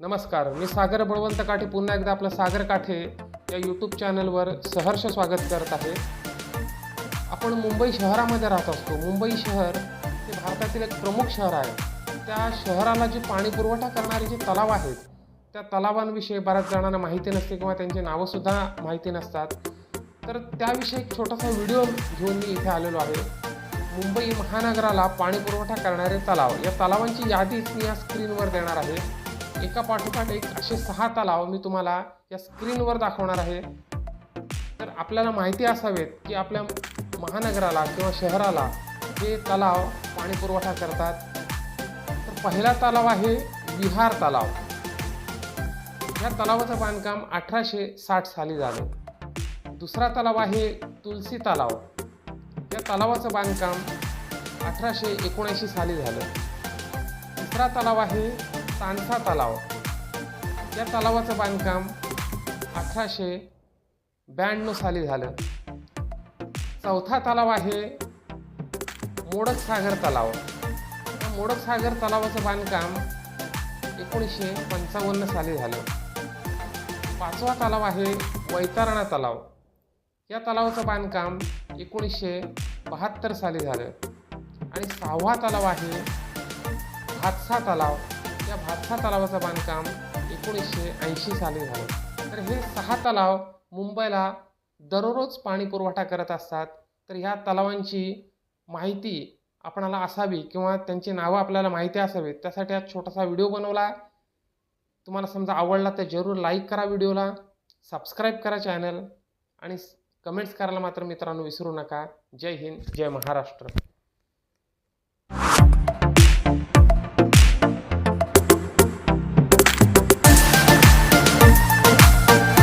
नमस्कार मी सागर बळवंत काठे पुन्हा एकदा आपलं सागर काठे या यूट्यूब चॅनलवर सहर्ष स्वागत करत आहे. आपण मुंबई शहरामध्ये राहत असतो. मुंबई शहर हे भारतातील एक प्रमुख शहर आहे. त्या शहराला जे पाणी पुरवठा करणारे जे तलाव आहेत त्या तलावांविषयी बऱ्याच जणांना माहिती नसते किंवा त्यांची नावंसुद्धा माहिती नसतात. तर त्याविषयी एक छोटासा व्हिडिओ घेऊन मी इथे आलेलो आहे. मुंबई महानगराला पाणी पुरवठा करणारे तलाव. या तलावांची यादीच मी या स्क्रीनवर देणार आहे. एका पाठोपाठ एक असे सहा तलाव मी तुम्हाला या स्क्रीनवर दाखवणार आहे. तर आपल्याला माहिती असावेत की आपल्या महानगराला किंवा शहराला हे तलाव पाणीपुरवठा करतात. तर पहिला तलाव आहे विहार तलाव. या तलावाचं बांधकाम अठराशे साठ साली झालं. दुसरा तलाव आहे तुलसी तलाव. या तलावाचं बांधकाम अठराशे एकोणऐंशी साली झालं. तिसरा तलाव आहे तानसा तलाव. या तलावाचं बांधकाम अठराशे ब्याण्णव साली झालं. चौथा तलाव आहे मोडक सागर तलाव मोडकसागर मोडक सागर तलावाचं बांधकाम एकोणीसशे पंचावन्न साली झालं. पाचवा तलाव आहे वैतरणा तलाव. या तलावाचं बांधकाम एकोणीसशे बहात्तर साली झालं. आणि सहावा तलाव आहे भातसा तलाव. या भातसा तलावाचं बांधकाम एकोणीसशे ऐंशी साली झालं. तर हे सहा तलाव मुंबईला दररोज पाणी पुरवठा करत असतात. तर ह्या तलावांची माहिती आपणाला असावी किंवा त्यांची नावं आपल्याला माहिती असावीत त्यासाठी हा छोटासा व्हिडिओ बनवला तुम्हाला समजा आवडला तर जरूर लाईक करा व्हिडिओला सबस्क्राईब करा चॅनल आणि कमेंट्स करायला मात्र मित्रांनो विसरू नका. जय हिंद जय महाराष्ट्र.